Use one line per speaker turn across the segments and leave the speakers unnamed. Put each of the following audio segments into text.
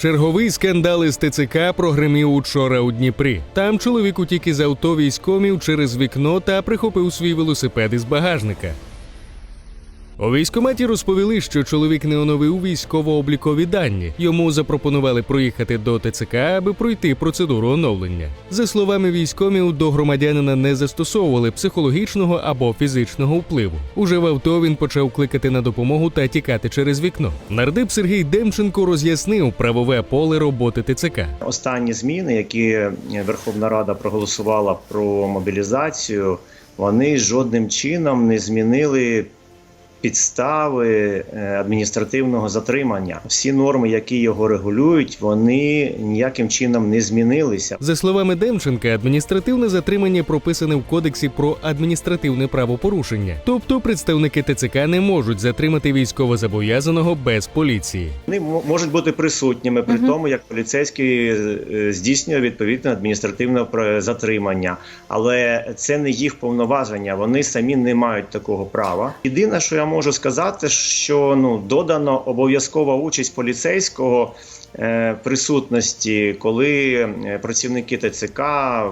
Черговий скандал із ТЦК прогримів учора у Дніпрі. Там чоловік утік із авто військомів через вікно та прихопив свій велосипед із багажника. У військкоматі розповіли, що чоловік не оновив військово-облікові дані. Йому запропонували проїхати до ТЦК, аби пройти процедуру оновлення. За словами військомів, до громадянина не застосовували психологічного або фізичного впливу. Уже в авто він почав кликати на допомогу та тікати через вікно. Нардип Сергій Демченко роз'яснив правове поле роботи ТЦК.
Останні зміни, які Верховна Рада проголосувала про мобілізацію, вони жодним чином не змінили підстави е, адміністративного затримання. Всі норми, які його регулюють, вони ніяким чином не змінилися.
За словами Демченка, адміністративне затримання прописане в кодексі про адміністративне правопорушення. Тобто представники ТЦК не можуть затримати військовозобов'язаного без поліції.
Вони можуть бути присутніми при тому, як поліцейський е, здійснює відповідне адміністративне затримання, але це не їх повноваження. Вони самі не мають такого права. Єдине, що я можу сказати, що ну додано обов'язкова участь поліцейського. е, Присутності, коли е, працівники ТЦК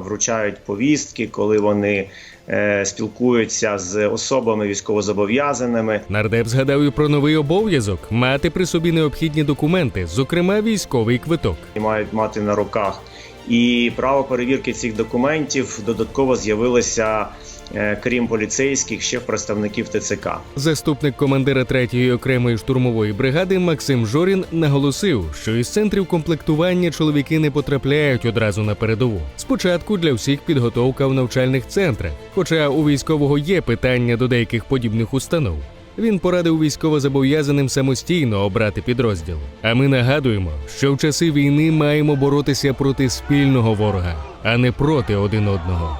вручають повістки, коли вони е, спілкуються з особами військовозобов'язаними,
Нардеп згадав і про новий обов'язок мати при собі необхідні документи, зокрема військовий квиток.
і мають мати на руках. І право перевірки цих документів додатково з'явилося, е, крім поліцейських, ще представників ТЦК.
Заступник командира 3-ї окремої штурмової бригади Максим Жорін наголосив, що із центрів комплектування чоловіки не потрапляють одразу на передову. Спочатку для всіх підготовка в навчальних центрах, хоча у військового є питання до деяких подібних установ. Він порадив військовозобов'язаним самостійно обрати підрозділ. А ми нагадуємо, що в часи війни маємо боротися проти спільного ворога, а не проти один одного.